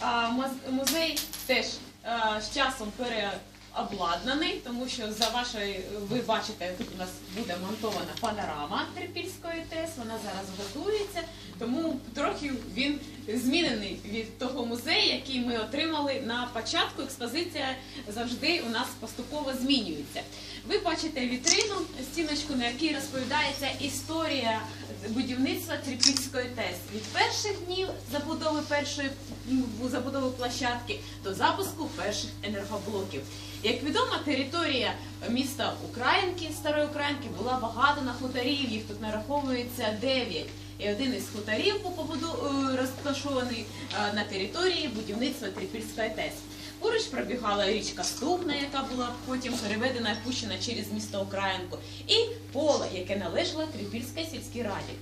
А, муз- Музей теж а, з часом переобладнаний, тому що за вашою, ви бачите, тут у нас буде монтована панорама Трипільської ТЕС, вона зараз готується, тому трохи він змінений від того музею, який ми отримали на початку. Експозиція завжди у нас поступово змінюється. Ви бачите вітрину, стіночку, на якій розповідається історія будівництва Трипільської ТЕС від перших днів забудови першої забудови площадки до запуску перших енергоблоків. Як відомо, територія міста Українки, Старої Українки, була багато на хуторів, їх тут нараховується 9. І один із хуторів е, розташований е, на території будівництва Трипільської ТЕС. Поруч пробігала річка Ступна, яка була потім переведена і пущена через місто Українку, і поле, яке належало Трипільській сільській раді.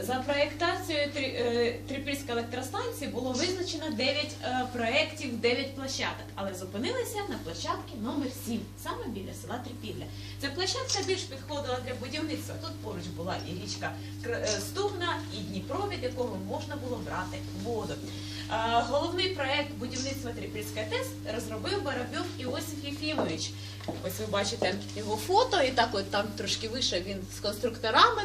За проєктацією е, Трипільської електростанції було визначено 9 е, проєктів, 9 площадок, але зупинилися на площадці номер 7, саме біля села Трипілля. Ця площадка більш підходила для будівництва. Тут поруч була і річка е, Стугна, і Дніпро, від якого можна було брати воду. Головний проект будівництва Трипільської ТЕС розробив Воробйов Іосиф Єфімович. Ось ви бачите його фото, і так от там трошки вище він з конструкторами.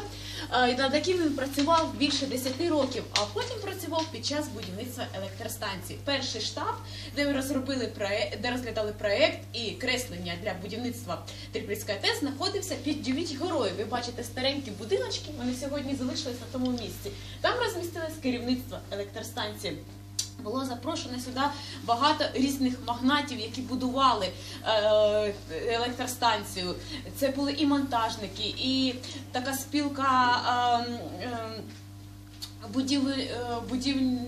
І над яким він працював більше 10 років, а потім працював під час будівництва електростанції. Перший штаб, де розробили проект, де розглядали проект і креслення для будівництва Трипільської ТЕС, знаходився під Дювіч горою. Ви бачите старенькі будиночки, вони сьогодні залишились на тому місці. Там розмістилось керівництво електростанції. Було запрошено сюди багато різних магнатів, які будували е, електростанцію. Це були і монтажники, і така спілка. Е, е, будівель, будів-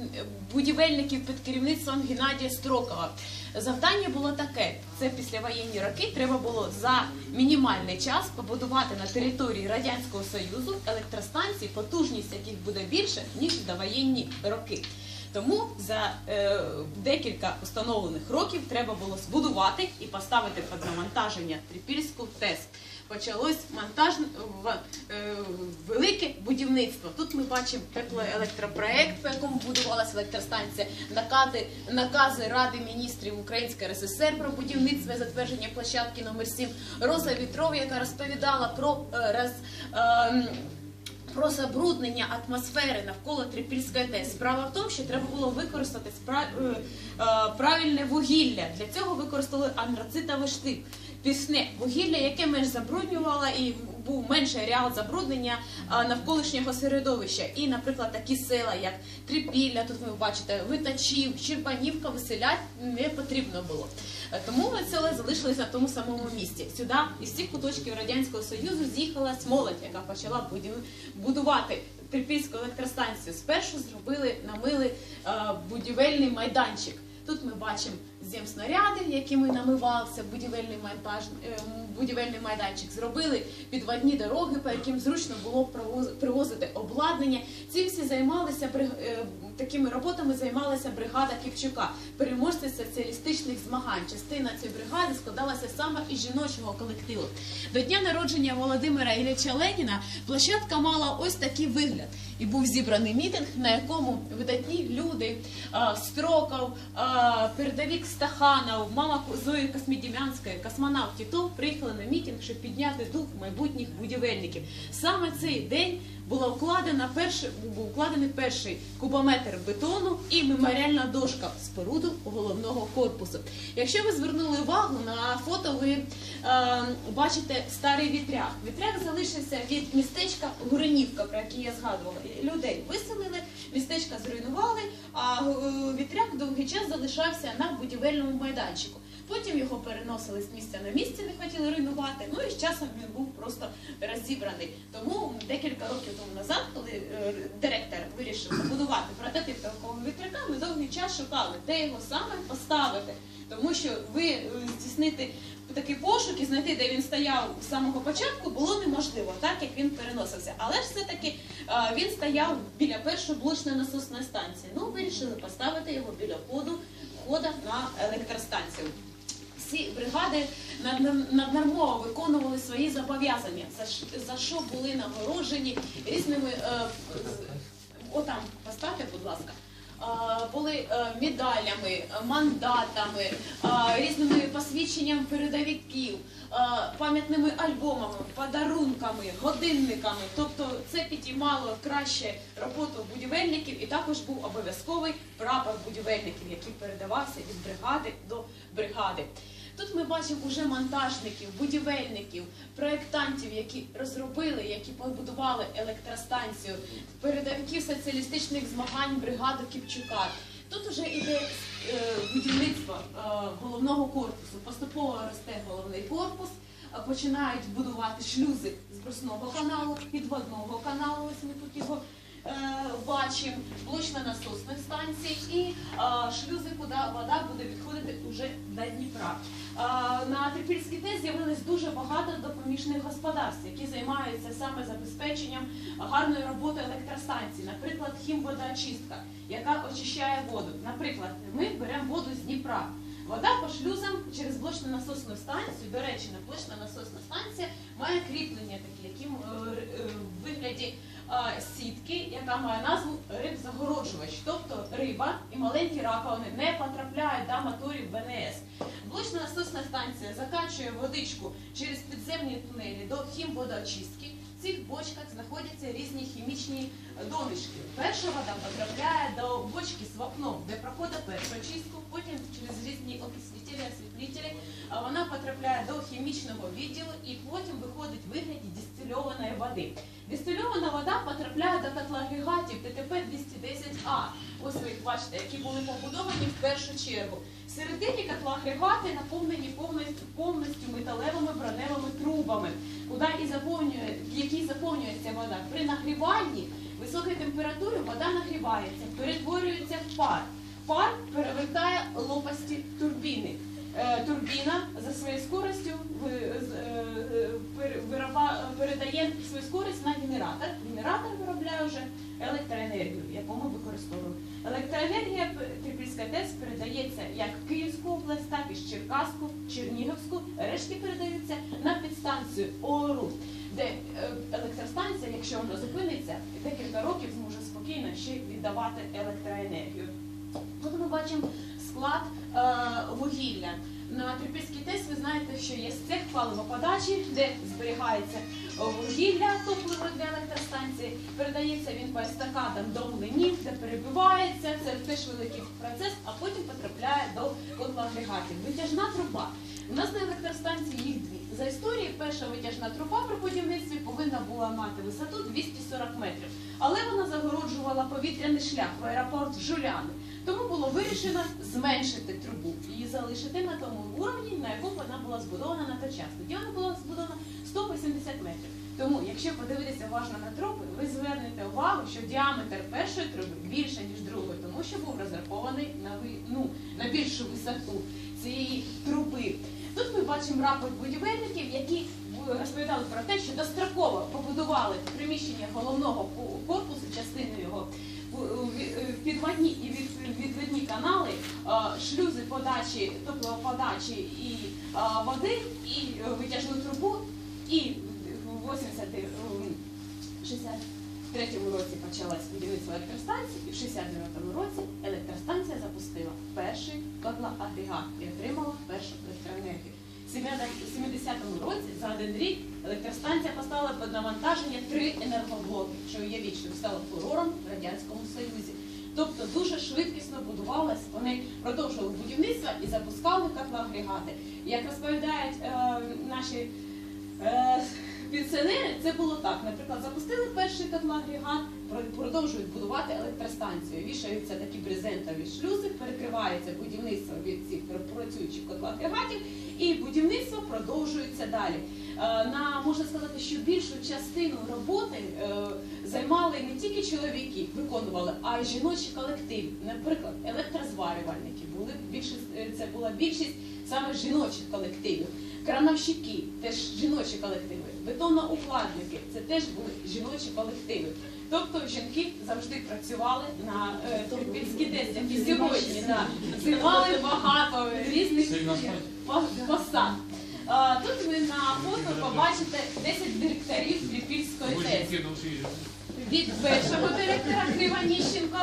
будівельників під керівництвом Геннадія Строкова. Завдання було таке: це післявоєнні роки. Треба було за мінімальний час побудувати на території Радянського Союзу електростанції, потужність яких буде більше ніж довоєнні роки. Тому за е, декілька установлених років треба було збудувати і поставити під навантаження Трипільську ТЕС. Почалось монтаж е, велике будівництво. Тут ми бачимо теплоелектропроект, по якому будувалася електростанція, накази, накази Ради міністрів Української РСР про будівництво і затвердження площадки номер 7 Роза Вітров, яка розповідала про е, роз. е, про забруднення атмосфери навколо Трипільської ТЕС. Справа в тому, що треба було використати е, е, правильне вугілля. Для цього використали антрацитовий штип. Пісне вугілля, яке менш забруднювало і був менший ареал забруднення навколишнього середовища. І, наприклад, такі села, як Трипілля, тут ви бачите, Витачів, Щербанівка виселять не потрібно було. Е, Тому села залишилися на тому самому місці. Сюди із всіх куточків Радянського Союзу з'їхалась молодь, яка почала будувати Трипільську електростанцію. Спершу зробили, намили е, будівельний майданчик. Тут ми бачимо земснаряди, якими намивався будівельний монтаж, е, будівельний майданчик. Зробили підводні дороги, по яким зручно було привозити обладнання. Цим всі займалися е, такими роботами. Займалася бригада Ківчука, переможця соціалістичних змагань. Частина цієї бригади складалася саме із жіночого колективу. До дня народження Володимира Ілліча Леніна площадка мала ось такий вигляд. І був зібраний мітинг, на якому видатні люди а, Строков, а, передовік Стаханов, мама Зої Космідім'янської, космонавт Тітов приїхали на мітинг, щоб підняти дух майбутніх будівельників. Саме цей день була вкладена перший, був вкладений перший кубометр бетону і меморіальна дошка споруду головного корпусу. Якщо ви звернули увагу на фото, ви е, бачите старий вітряк. Вітряк залишився від містечка Гуренівка, про який я згадувала. Людей виселили, містечка зруйнували, а е, вітряк довгий час залишався на будівельному майданчику. Потім його переносили з місця на місце, не хотіли руйнувати. Ну і з часом він був просто розібраний. Тому декілька років тому назад, коли е, директор вирішив побудувати прототип такого вітряка, ми довгий час шукали, де його саме поставити. Тому що ви е, здійснити такий пошук і знайти, де він стояв з самого початку, було неможливо, так як він переносився. Але ж все-таки е, він стояв біля першої блочної насосної станції. Ну, вирішили поставити його біля входу входа на електростанцію. Всі бригади над- над- наднормово виконували свої зобов'язання, за, що були нагороджені різними. Е, отам поставте, будь ласка. були е, медалями, мандатами, різними посвідченнями передовиків, пам'ятними альбомами, подарунками, годинниками. Тобто це підіймало краще роботу будівельників і також був обов'язковий прапор будівельників, який передавався від бригади до бригади. Тут ми бачимо уже монтажників, будівельників, проєктантів, які розробили, які побудували електростанцію, передовиків соціалістичних змагань бригади Кіпчука. Тут уже йде е, будівництво е, головного корпусу. Поступово росте головний корпус, починають будувати шлюзи з брусного каналу, підводного каналу. Ось ми тут його е, бачимо, блочно-насосних станцій і е, шлюзи, куди вода буде відходити уже до Дніпра. Е, На Трипільській ТЕС з'явилось дуже багато допоміжних господарств, які займаються саме забезпеченням гарної роботи електростанцій. Наприклад, хімводоочистка, яка очищає воду. Наприклад, ми беремо воду з Дніпра. Вода по шлюзам через блочно-насосну станцію. До речі, на блочно-насосна станція має кріплення такі, які в вигляді сітки, яка має назву рибзагороджувач. Тобто риба і маленькі раковини не потрапляють до моторів ВНС. Блочно-насосна станція закачує водичку через підземні тунелі до хімводоочистки. Цих бочках знаходяться різні хімічні донишки. Перша вода потрапляє до бочки з вапном, де проходить першу очистку, потім через різні окислителі, освітлителі вона потрапляє до хімічного відділу і потім виходить в вигляді дистильованої води. Дистильована вода потрапляє до котлоагрегатів ТТП-210А. Ось ви їх бачите, які були побудовані в першу чергу. Всередині котлоагрегати наповнені повністю, металевими броневими трубами, куди в які заповнюється вода. При нагріванні високій температурі вода нагрівається, перетворюється в пар. Пар перевертає лопасті турбіни. Е, Турбіна за своєю скоростю е, е, передає свою скорість на генератор. Генератор виробляє вже електроенергію, яку ми використовуємо. Електроенергія Трипільська ТЕС передається як в Київську область, так і з Черкаську, Чернігівську. Решті передаються на підстанцію ООРУ, де е, електростанція, якщо вона зупиниться, декілька років зможе спокійно ще віддавати електроенергію. Тут ми бачимо склад е, вугілля. На Трипільській ТЕС ви знаєте, що є цех паливоподачі, де зберігається вугілля топливо для електростанції. Передається він по естакадам до млинів, де перебивається. Це теж великий процес, а потім потрапляє до котлоагрегатів. Витяжна труба. У нас на електростанції їх дві. За історією, перша витяжна труба при будівництві повинна була мати висоту 240 метрів, але вона загороджувала повітряний шлях в аеропорт Жуляни. Тому було вирішено зменшити трубу і залишити на тому уровні, на якому вона була збудована на той час. Тоді вона була збудована 180 метрів. Тому, якщо подивитися уважно на труби, ви звернете увагу, що діаметр першої труби більше ніж другої, тому що був розрахований на ну, на більшу висоту цієї труби. Тут ми бачимо рапорт будівельників, які е, розповідали про те, що достроково побудували приміщення головного ко- корпусу, частину його підводні і відвідні канали, е, шлюзи подачі, теплоподачі і е, води, і е, витяжну трубу, і в 80 м, 63-му році почалась будівництво електростанції, і в 69-му році електростанція запустила перший котлоагрегат і отримала першу електроенергію. В 70-му році за один рік електростанція поставила під навантаження три енергоблоки, що уявіть, що стало фурором в Радянському Союзі. Тобто дуже швидкісно будувалися, вони продовжували будівництво і запускали котлоагрегати. Як розповідають е, наші Е, Пенсіонери це було так. Наприклад, запустили перший котлоагрегат, про- продовжують будувати електростанцію. Вішаються такі брезентові шлюзи, перекривається будівництво від цих працюючих котлоагрегатів, і будівництво продовжується далі. Е, На можна сказати, що більшу частину роботи е, займали не тільки чоловіки, виконували, а й жіночі колективи. Наприклад, електрозварювальники були більшість, е, це була більшість саме жіночих колективів. Крановщики теж жіночі колективи, бетоноукладники це теж були жіночі колективи. Тобто жінки завжди працювали на е, ТЕС, і сьогодні. Да, займали багато різних посад. Тут ви на фото побачите 10 директорів Трипільської ТЕС. Від першого директора Крива Ніщенко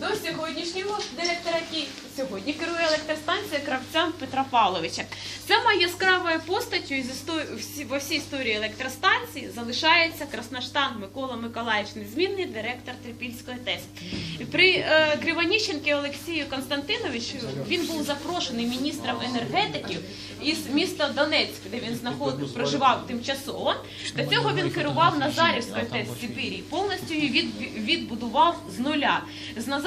до сьогоднішнього директора, який сьогодні керує електростанцією Кравця Петра Павловича. Самою яскравою постаттю во всій історії електростанції залишається Красноштан Микола Миколаївич, незмінний директор Трипільської ТЕС. При е, Кривоніщенки Олексію Константиновичу він був запрошений міністром енергетиків із міста Донецьк, де він знаход... проживав тимчасово. До цього він керував Назарівською ТЕС Сибірі, повністю її відбудував з нуля.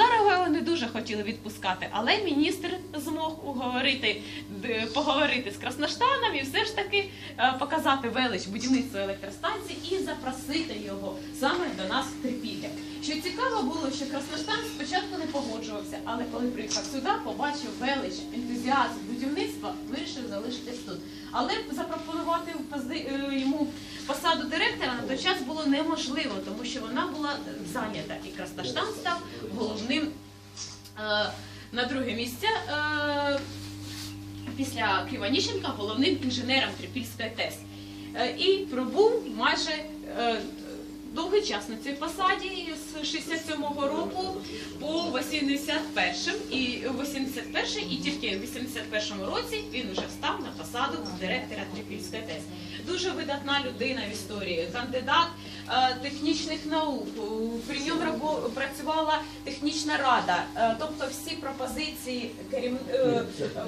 Назарова його не дуже хотіли відпускати, але міністр змог уговорити, поговорити з Красноштаном і все ж таки е, показати велич будівництва електростанції і запросити його саме до нас в Трипілля. Що цікаво було, що Красноштан спочатку не погоджувався, але коли приїхав сюди, побачив велич, ентузіазм будівництва, вирішив залишитись тут. Але запропонувати е, йому той час було неможливо, тому що вона була зайнята, і Красташтан став головним е, на друге місце. Е, після Кривоніщенка головним інженером Трипільської ТЕС. Е, І пробув майже довгий час на цій посаді з 67-го року по 81 і 81 і тільки в 81-му році він вже став на посаду директора Трипільської ТЕС. Дуже видатна людина в історії, кандидат технічних наук. При ньому працювала технічна рада, Е, тобто всі пропозиції керів... е,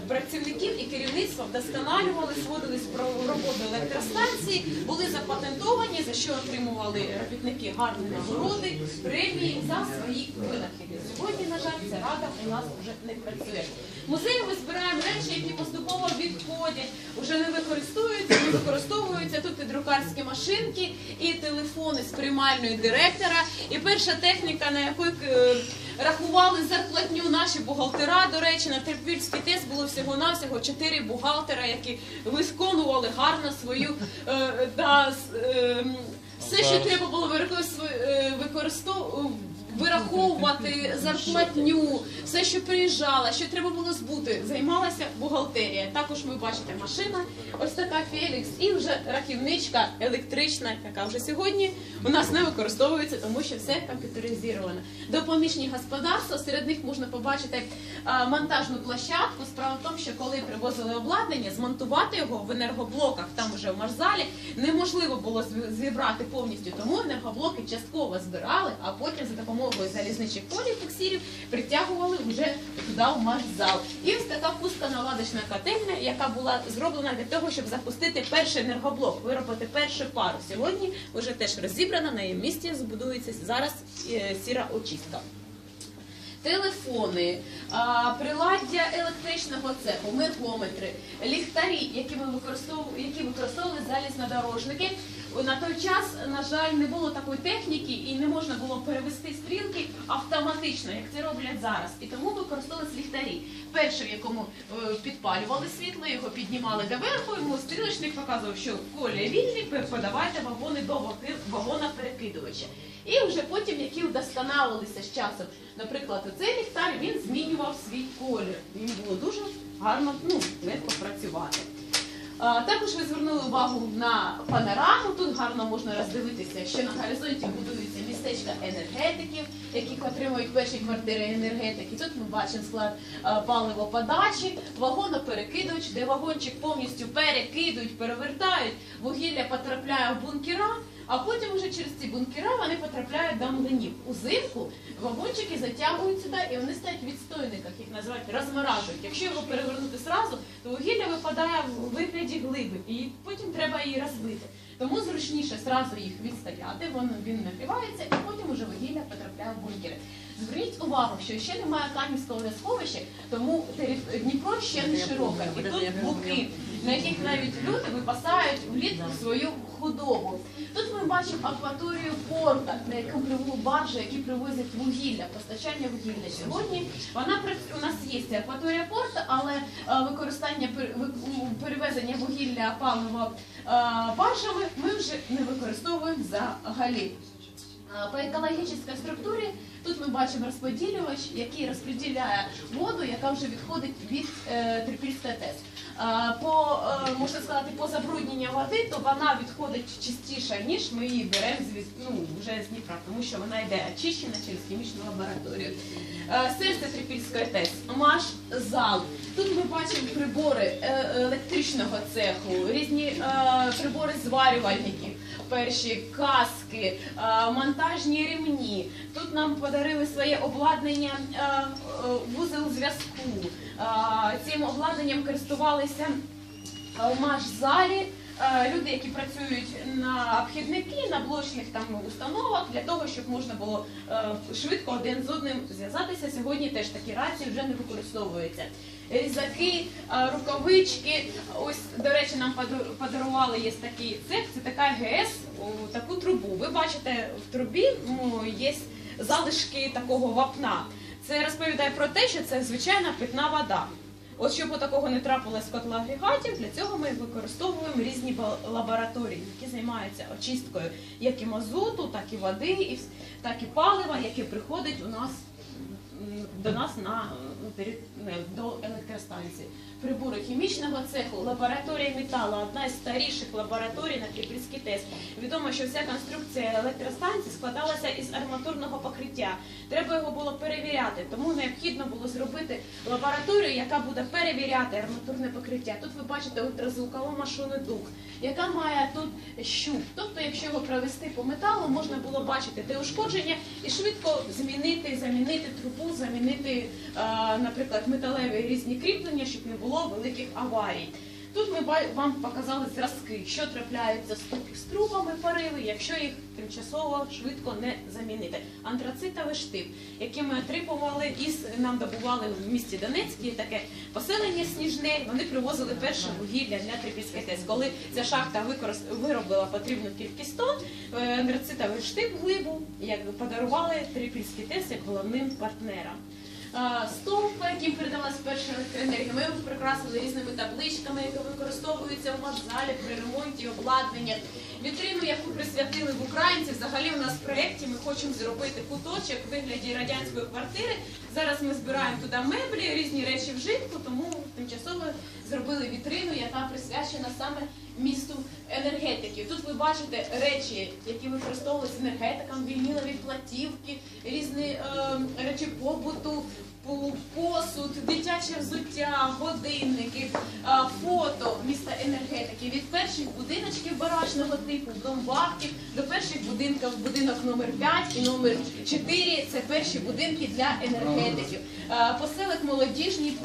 працівників і керівництва вдосконалювали, сводились про роботу електростанції, були запатентовані, за що отримували робітники гарні нагороди, премії за свої винахіди. Сьогодні, на жаль, ця рада у нас вже не працює. Музеї ми збираємо речі, які поступово відходять, вже не використовуються, не використовуються тут і друкарські машинки, і телефони з приймальної директора, і перша техніка, на яку е, рахували зарплатню наші бухгалтера. До речі, на Терпільський ТЕС було всього-навсього чотири бухгалтера, які виконували гарно свою е, да, е, все, що треба було використовувати вираховувати зарплатню, все, що приїжджала, що треба було збути, займалася бухгалтерія. Також ви бачите машина, ось така Фелікс, і вже рахівничка електрична, яка вже сьогодні у нас не використовується, тому що все комп'ютеризовано. Допоміжні господарства, серед них можна побачити монтажну площадку. Справа в тому, що коли привозили обладнання, змонтувати його в енергоблоках, там уже в марзалі, неможливо було зібрати повністю. Тому енергоблоки частково збирали, а потім за допомогою залізничих полів фіксірів притягували вже туди в марзал. І ось така пусконаладочна котельня, яка була зроблена для того, щоб запустити перший енергоблок, виробити першу пару. Сьогодні вже теж розібрана на її місці. Збудується зараз е, сіра очистка телефони, приладдя електричного цеху, мергометри, ліхтарі, які використовували залізнодорожники. На той час, на жаль, не було такої техніки і не можна було перевести стрілки автоматично, як це роблять зараз. І тому використовувалися ліхтарі. Перший, в якому е, підпалювали світло, його піднімали доверху, йому стрілочник показував, що колія вільний, подавайте вагони до вагона перекидувача. І вже потім, які вдосконалилися з часом. Наприклад, оцей ліхтар він змінював свій колір. Їм було дуже гарно ну, легко працювати. Також ви звернули увагу на панораму. Тут гарно можна роздивитися, що на горизонті будуються містечка енергетиків, яких отримують перші квартири енергетики. Тут ми бачимо склад паливоподачі, вагоноперекидувач, де вагончик повністю перекидують, перевертають, вугілля потрапляє в бункера. А потім вже через ці бункера вони потрапляють до млинів. Узимку вагончики затягують сюди і вони стають в відстойниках, їх називають розморажують. Якщо його перевернути зразу, то вугілля випадає в вигляді глиби, і потім треба її розбити. Тому зручніше зразу їх відстояти, він нагрівається, і потім уже вугілля потрапляє в бункери. Зверніть увагу, що ще немає кам'янського сховища, тому Дніпро ще не широке. І тут луки, на яких навіть люди випасають влітку свою худобу. Тут ми бачимо акваторію порта, на якому баржі, які привозять вугілля, постачання вугілля. Сьогодні вона у нас є ця акваторія порту, але е, використання пер- перевезення вугілля палива е, баржами ми вже не використовуємо взагалі. По екологічній структурі тут ми бачимо розподілювач, який розподіляє воду, яка вже відходить від е, Трипільської ТЕС. по е, можна сказати, по забрудненню води, то вона відходить чистіше, ніж ми її беремо з ну, вже з Дніпра, тому що вона йде очищена через хімічну лабораторію. Е, Серце Трипільської ТЕС, МАШ зал. Тут ми бачимо прибори електричного цеху, різні прибори зварювальників, перші каски, е, монтажні ремні. Тут нам подарили своє обладнання е, е, вузел зв'язку. Цим обладнанням користувалися в МАШ-залі. Люди, які працюють на обхідники, на блочних установах, для того, щоб можна було швидко один з одним зв'язатися. Сьогодні теж такі рації вже не використовуються. Різаки, е, рукавички. Ось, до речі, нам подарували є такий цех, це така ГЕС, у таку трубу. Ви бачите, в трубі ну, є залишки такого вапна. Це розповідає про те, що це звичайна питна вода. От щоб такого не трапилось в котлоагрегатів, для цього ми використовуємо різні лабораторії, які займаються очисткою як і мазуту, так і води, так і палива, яке приходить у нас до нас на до електростанції. Прибори хімічного цеху, лабораторія металу, одна з старіших лабораторій на Трипільській ТЕС. Відомо, що вся конструкція електростанції складалася із арматурного покриття. Треба його було перевіряти, тому необхідно було зробити лабораторію, яка буде перевіряти арматурне покриття. Тут ви бачите ультразвукову машину дух, яка має тут щуп. Тобто, якщо його провести по металу, можна було бачити те ушкодження і швидко змінити, замінити трубу, замінити, е, наприклад, металеві різні кріплення, щоб не було великих аварій. Тут ми вам показали зразки, що трапляється з трубами пориви, якщо їх тимчасово швидко не замінити. Антрацитовий штип, який ми отримували із нам добували в місті Донецьке таке поселення сніжне. Вони привозили перше вугілля для Трипільської ТЕС. Коли ця шахта використ- виробила потрібну кількість тонн, е, антрацитовий штип глибу подарували Трипільській ТЕС як головним партнерам. Е, які передалась перша електроенергія, ми прикрасили різними табличками, які використовуються в машзалі при ремонті обладнання. Вітрину, яку присвятили в Українці, взагалі у нас в проєкті ми хочемо зробити куточок в вигляді радянської квартири. Зараз ми збираємо туди меблі, різні речі вжитку, тому тимчасово зробили вітрину, яка присвячена саме місту енергетиків. Тут ви бачите речі, які використовуються енергетикам, вінілові платівки, різні е, речі побуту, посуд, дитяче взуття, годинники, е, фото міста енергетики від перших будиночків барачного типу, домбахтів до перших будинків, будинок номер 5 і номер 4 це перші будинки для енергетиків. Е, Поселок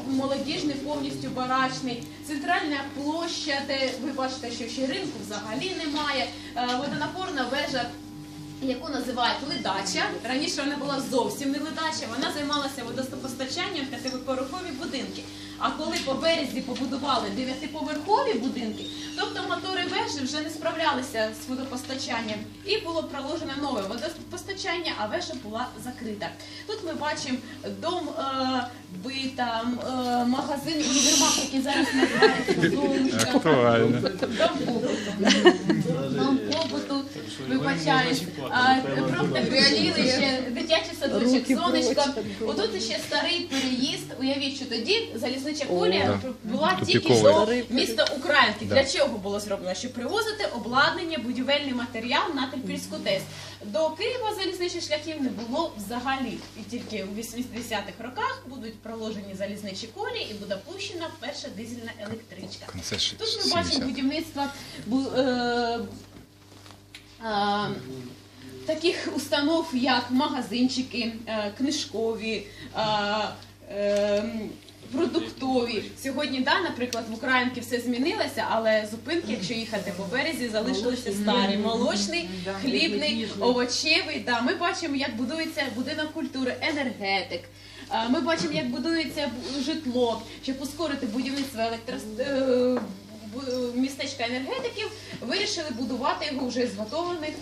молодіжний, повністю барачний, центральна площа, де ви бачите, що ще ринку взагалі немає, Е, водонапорна вежа яку називають ледача. Раніше вона була зовсім не ледача, вона займалася водопостачанням в п'ятиповерхові будинки. А коли по березі побудували дев'ятиповерхові будинки, тобто мотори вежі вже не справлялися з водопостачанням, і було проложено нове водопостачання, а вежа була закрита. Тут ми бачимо дом е, бита, е, магазин універмаг, який зараз називається. Актуально. Дом побуту. Вибачаюсь. Ще дитячий садочок, сонечко. Отут ще старий переїзд. Уявіть, що тоді залізнича колія була тільки до міста Українки. Для чого було зроблено? Щоб привозити обладнання, будівельний матеріал на Терпільську ТЕС. До Києва залізничних шляхів не було взагалі. І тільки у 80-х роках будуть проложені залізничі колії і буде пущена перша дизельна електричка. Тут ми бачимо будівництво е, е, таких установ, як магазинчики, е, книжкові. е, е, Продуктові сьогодні, да, наприклад, в Українці все змінилося, але зупинки, якщо їхати по березі, залишилися старі. Молочний, хлібний, овочевий. Да, ми бачимо, як будується будинок культури, енергетик. Е, Ми бачимо, як будується житло, щоб ускорити будівництво електрос... е, містечка енергетиків, вирішили будувати його вже з готовлених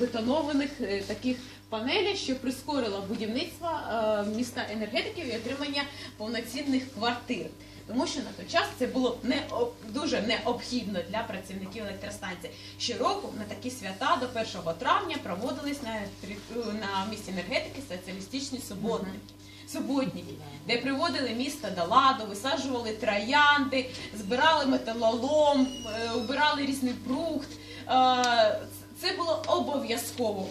бетонованих е, таких панелей, що прискорило будівництво е, міста енергетиків і отримання повноцінних квартир. Тому що на той час це було не дуже необхідно для працівників електростанції. Щороку на такі свята до 1 травня проводились на, тері- на місці енергетики соціалістичні суботи. Суботники, де приводили місто до ладу, висаджували троянди, збирали металолом, е, убирали різний фрукт. Е, Це було обов'язково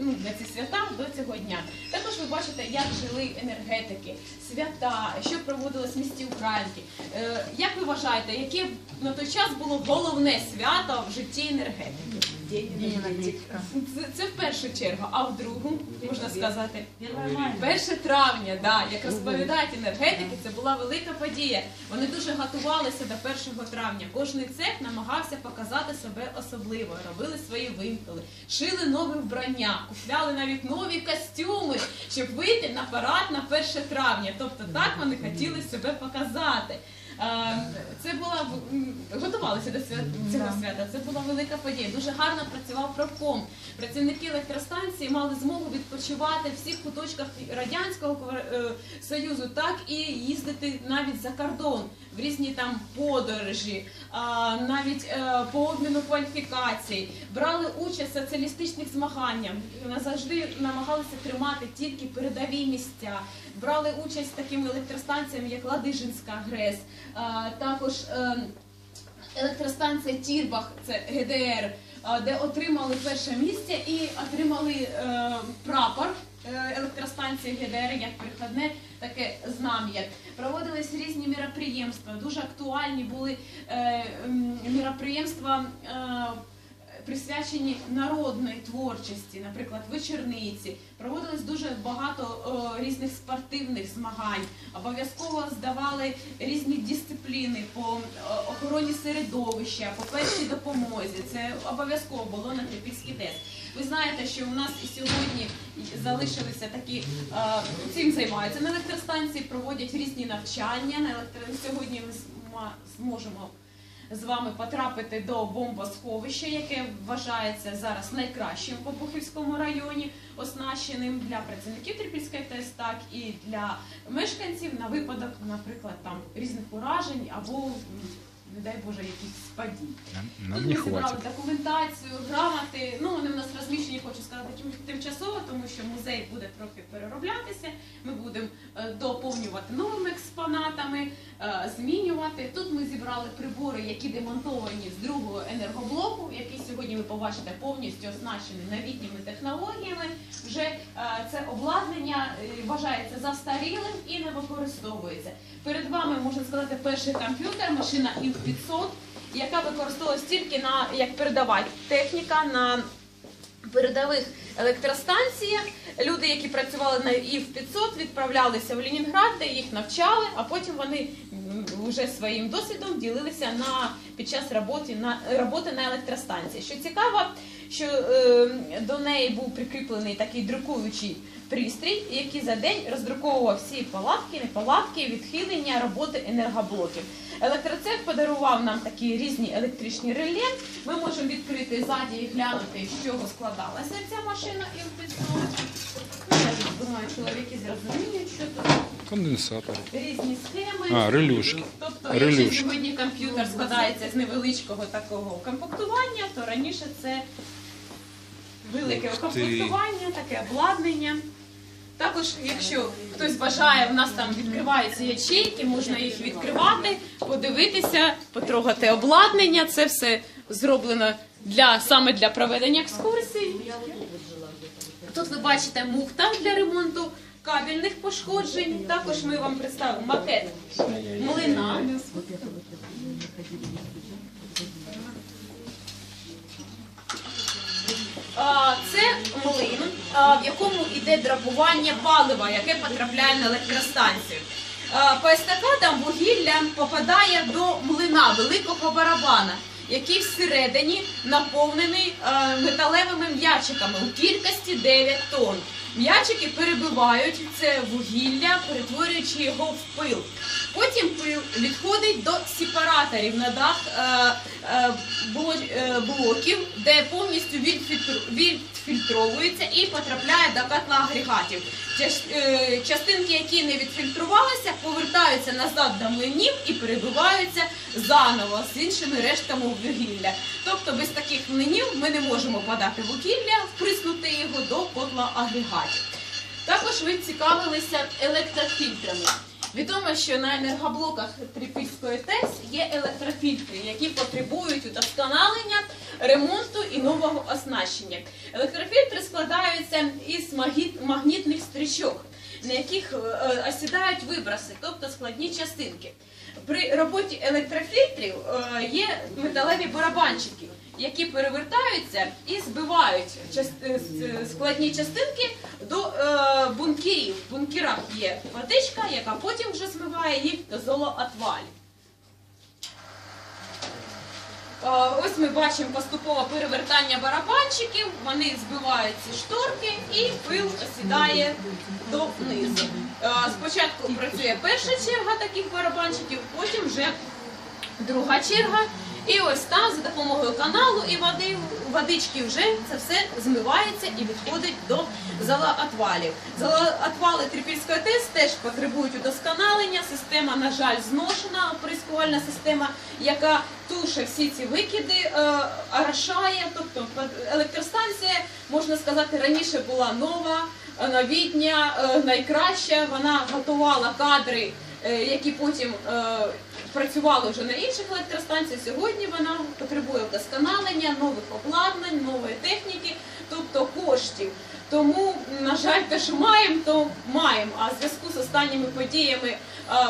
ну на ці свята до цього дня. Також ви бачите, як жили енергетики, свята, що проводилось в місті Українки. Е, Як ви вважаєте, яке на той час було головне свято в житті енергетики? Це, це в першу чергу, а в другу можна сказати. 1 травня, да, як розповідають енергетики, це була велика подія. Вони дуже готувалися до 1 травня. Кожний цех намагався показати себе особливо, робили свої вимколи, шили нове вбрання, купляли навіть нові костюми, щоб вийти на парад на 1 травня. Тобто так вони хотіли себе показати. Це була готувалися до свят- цього свята. Це була велика подія. Дуже гарно працював профком. Працівники електростанції мали змогу відпочивати в всіх куточках радянського е, союзу, так і їздити навіть за кордон в різні там подорожі, навіть е, по обміну кваліфікацій. Брали участь в соціалістичних змаганнях. Завжди намагалися тримати тільки передові місця. Брали участь такими електростанціями, як Ладижинська ГРЕС, також. е, електростанція Тірбах, це ГДР, де отримали перше місце і отримали е, прапор е, електростанції ГДР як прикладне таке знам'я. Проводились різні міроприємства. Дуже актуальні були е, міроприємства. Присвячені народної творчості, наприклад, вечорниці, проводилось дуже багато е, різних спортивних змагань. Обов'язково здавали різні дисципліни по е, охороні середовища, по першій допомозі. Це обов'язково було на Трипільський ТЕС. Ви знаєте, що у нас і сьогодні залишилися такі е, цим займаються на електростанції, проводять різні навчання. На електро... Сьогодні ми зможемо з вами потрапити до бомбосховища, яке вважається зараз найкращим в Обухівському районі, оснащеним для працівників Трипільської ТЕС, так і для мешканців на випадок, наприклад, там різних уражень або, не дай Боже, якихось падінь. Нам, Тут нам ми не зібрали документацію, грамоти. Ну вони в нас розміщені, хочу сказати, тим- тимчасово, тому що музей буде трохи перероблятися. Ми будемо е, доповнювати новими експонатами, е, змінювати. Тут ми зібрали прибори, які демонтовані з другого енергоблоку, який сьогодні ви побачите повністю оснащений новітніми технологіями. Вже е, це обладнання е, вважається застарілим і не використовується. Перед вами можна сказати перший комп'ютер, машина IF 500 яка використовувалась тільки на як передова техніка на передових електростанціях. Люди, які працювали на ІВ 500, відправлялися в Ленінград, де їх навчали, а потім вони вже своїм досвідом ділилися на під час роботи на роботи на електростанції. Що цікаво, що е, до неї був прикріплений такий друкуючий пристрій, який за день роздруковував всі палатки, неполадки, відхилення роботи енергоблоків. Електроцех подарував нам такі різні електричні реле. Ми можемо відкрити ззаді і глянути, з чого складалася ця машина і вписала. Ну, думаю, чоловіки зрозуміють, що тут Конденсатор. різні схеми. А, релюшки. Тобто, Релюшки. якщо сьогодні комп'ютер складається з невеличкого такого комплектування, то раніше це велике Ух комплектування, таке обладнання. Також, якщо хтось бажає, в нас там відкриваються ячейки, можна їх відкривати, подивитися, потрогати обладнання. Це все зроблено для саме для проведення екскурсій. Тут ви бачите мухта для ремонту кабельних пошкоджень. Також ми вам представимо макет млина. Це млин, в якому йде драбування палива, яке потрапляє на електростанцію. По естакадам вугілля попадає до млина великого барабана, який всередині наповнений металевими м'ячиками у кількості 9 тонн. М'ячики перебивають це вугілля, перетворюючи його в пил. Потім пил відходить до сепараторів на дах е, е, е, блоків, де повністю відфільтру- відфільтровується і потрапляє до котла агрегатів. Е, Частинки, які не відфільтрувалися, повертаються назад до млинів і перебиваються заново з іншими рештками вугілля. Тобто без таких млинів ми не можемо подати вугілля, вприснути його до котла агрегатів. Також ви цікавилися електрофільтрами. Відомо, що на енергоблоках Трипільської ТЕС є електрофільтри, які потребують удосконалення, ремонту і нового оснащення. Електрофільтри складаються із магнітних стрічок, на яких е, осідають виброси, тобто складні частинки. При роботі електрофільтрів е, є металеві барабанчики, які перевертаються і збивають е, с- складні частинки до е, бункерів. В бункерах є водичка, яка потім вже змиває їх до золоотвалів. Е, Ось ми бачимо поступове перевертання барабанчиків, вони збивають ці шторки і пил осідає донизу. Е, Спочатку працює перша черга таких барабанчиків, потім вже друга черга. І ось там за допомогою каналу і води, водички вже це все змивається і відходить до залоотвалів. Залоотвали Трипільської ТЕС теж потребують удосконалення. Система, на жаль, зношена, оприскувальна система, яка туше всі ці викиди, е, орошає. Тобто електростанція, можна сказати, раніше була нова, новітня, е, найкраща. Вона готувала кадри, е, які потім е, працювали вже на інших електростанціях. Сьогодні вона потребує вдосконалення, нових обладнань, нової техніки, тобто коштів. Тому, на жаль, те, що маємо, то маємо. А в зв'язку з останніми подіями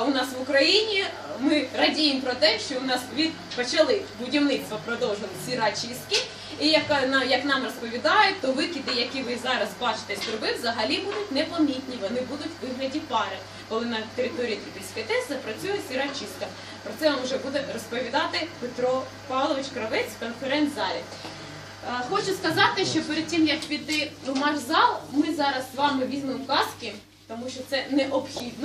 у нас в Україні ми радіємо про те, що у нас від почали будівництво продовжили сіра чистки. І як, на- як нам розповідають, то викиди, які ви зараз бачите з труби, взагалі будуть непомітні. Вони будуть в вигляді пари, коли на території Трипільської ТЕС запрацює сіра чистка. Про це вам вже буде розповідати Петро Павлович Кравець в конференц-залі. Е, Хочу сказати, що перед тим як піти в марш зал, ми зараз з вами візьмемо каски, тому що це необхідно.